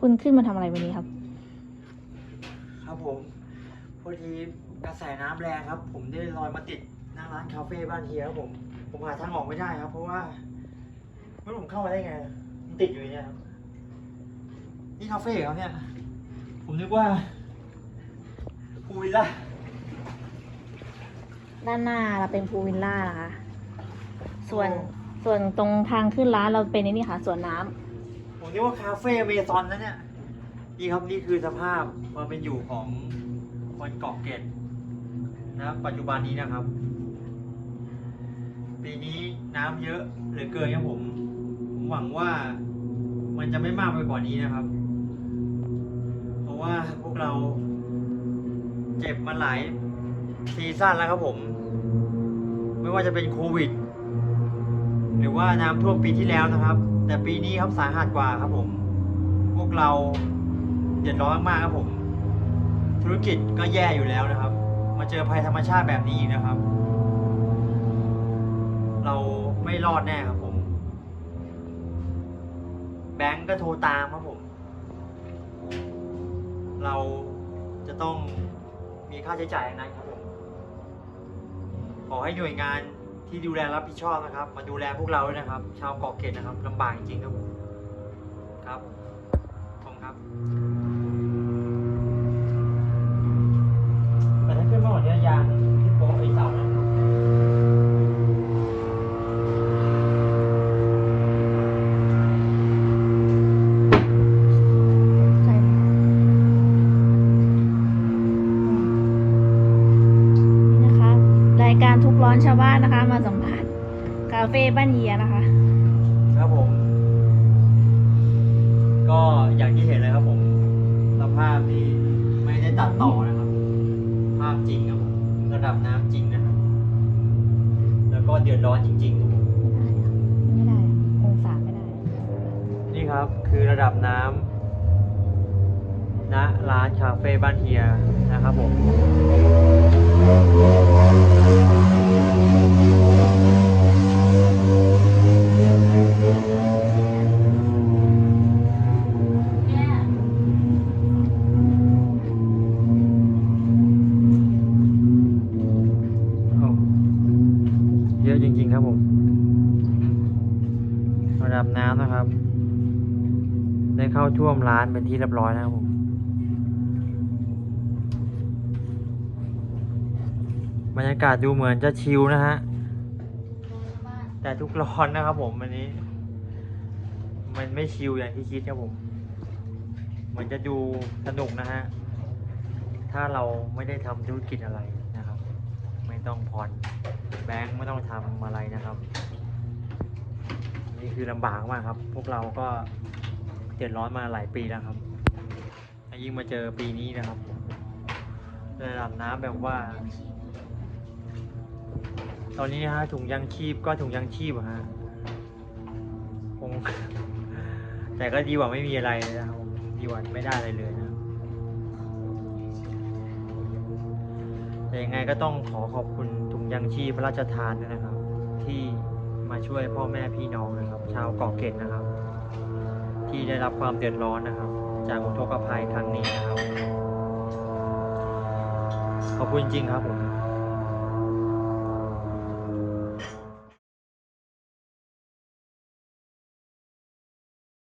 คุณขึ้นมาทำอะไรวันนี้ครับ ครับผม พอดีกระแสน้ำแรงครับ ผมได้ลอยมาติดหน้าร้านคาเฟ่บ้านเฮียครับผม ผมหาทางออกไม่ได้ครับ เพราะว่าไม่รู้ผมเข้ามาได้ไงมันติดอยู่เนี่ยครับนี่คาเฟ่เหรอครับเนี่ย ผมนึกว่าพูลวิลล่าด้านหน้าเราเป็นพูลวิลล่านะคะ ส่วนส่วนตรงทางขึ้นร้านเราเป็นไอ้นี่ค่ะสวนน้ำ นึกว่าคาเฟ่เมซอนนะเนี่ย นี่ครับนี่คือสภาพความเป็นอยู่ของคนเกาะเกร็ดนะครับปัจจุบันนี้นะครับ ปีนี้น้ำเยอะเหลือเกินครับผม ผมหวังว่ามันจะไม่มากไปกว่านี้นะครับ เพราะว่าพวกเราเจ็บมาหลายซีซั่นแล้วครับผม ไม่ว่าจะเป็นโควิด หรือว่าน้ำท่วมปีที่แล้วนะครับ แต่ปีนี้ครับสาหัสกว่าครับผม พวกเราเดือดร้อนมากครับผม ธุรกิจก็แย่อยู่แล้วนะครับ มาเจอภัยธรรมชาติแบบนี้อีกนะครับ เราไม่รอดแน่ครับผม แบงก์ก็โทรตามครับผม เราจะต้องมีค่าใช้จ่ายอย่างนั้นครับผมขอให้หน่วยงาน ที่ดูแลรับผิดชอบนะครับ มาดูแลพวกเราด้วยนะครับ ชาวเกาะเกร็ดนะครับลำบากจริงๆครับผมครับขอบคุณครับ การทุกร้อนชาวบ้านนะคะ มาสัมผัสคาเฟ่บ้านเยียนะคะ ครับผม ก็อย่างที่เห็นเลยครับผมสภาพที่ไม่ได้ตัดต่อนะครับ ภาพจริงครับผมระดับน้ำจริงนะครับ แล้วก็เดือดร้อนจริงๆครับผมไม่ได้อะองศาไม่ได้ นี่ครับคือระดับน้ำณร้านคาเฟ่บ้านเฮียนะครับผม ระดับน้ำนะครับ ได้เข้าท่วมร้านเป็นที่เรียบร้อยนะครับผมบรรยากาศดูเหมือนจะชิลนะฮะ แต่ทุกร้อนนะครับผมวันนี้ มันไม่ชิลอย่างที่คิดครับผมมันจะดูสนุกนะฮะ ถ้าเราไม่ได้ทำธุรกิจอะไรนะครับ ไม่ต้องผ่อนแบงค์ไม่ต้องทำอะไรนะครับ นี่คือลำบากมากครับ พวกเราก็เดือดร้อนมาหลายปีแล้วครับยิ่งมาเจอปีนี้นะครับระดับน้ำแบบว่า ตอนนี้นะฮะถุงยางชีพก็ถุงยางชีพฮะคงแต่ก็ดีกว่าไม่มีอะไรนะครับดีกว่าไม่ได้อะไรเลยนะแต่ยังไงก็ต้องขอขอบคุณถุงยางชีพพระราชทานนะครับ ที่ มาช่วยพ่อแม่พี่น้องนะครับ ชาวเกาะเกร็ดนะครับ ที่ได้รับความเดือดร้อนนะครับ จากอุทกภัยครั้งนี้นะครับ ขอบคุณจริงๆครับผม